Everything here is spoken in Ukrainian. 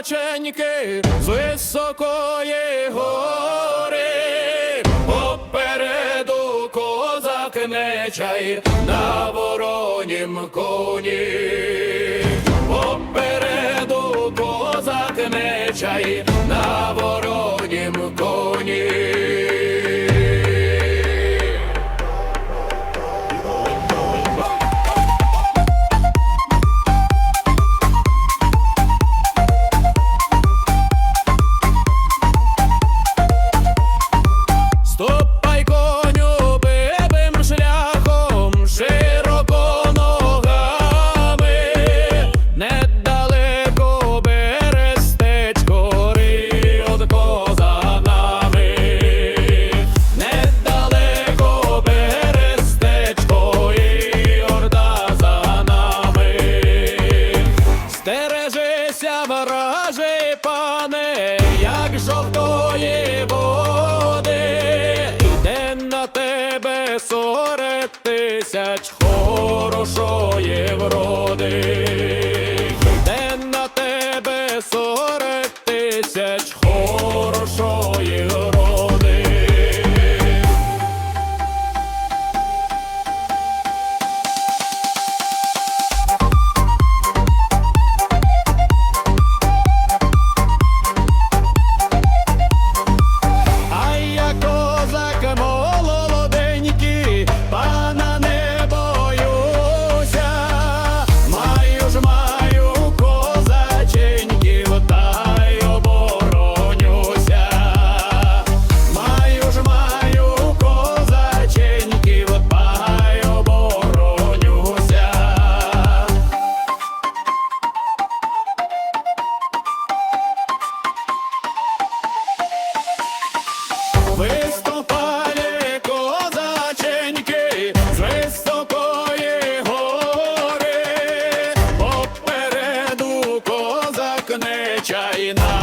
плаченьки з високої гори, попереду козак нечай на воронім коні, попереду козак нечай на воронім коні. стане, як жовтої води, іде на тебе сорок тисяч хорошої вроди, іде на тебе сорок тисяч. Чайна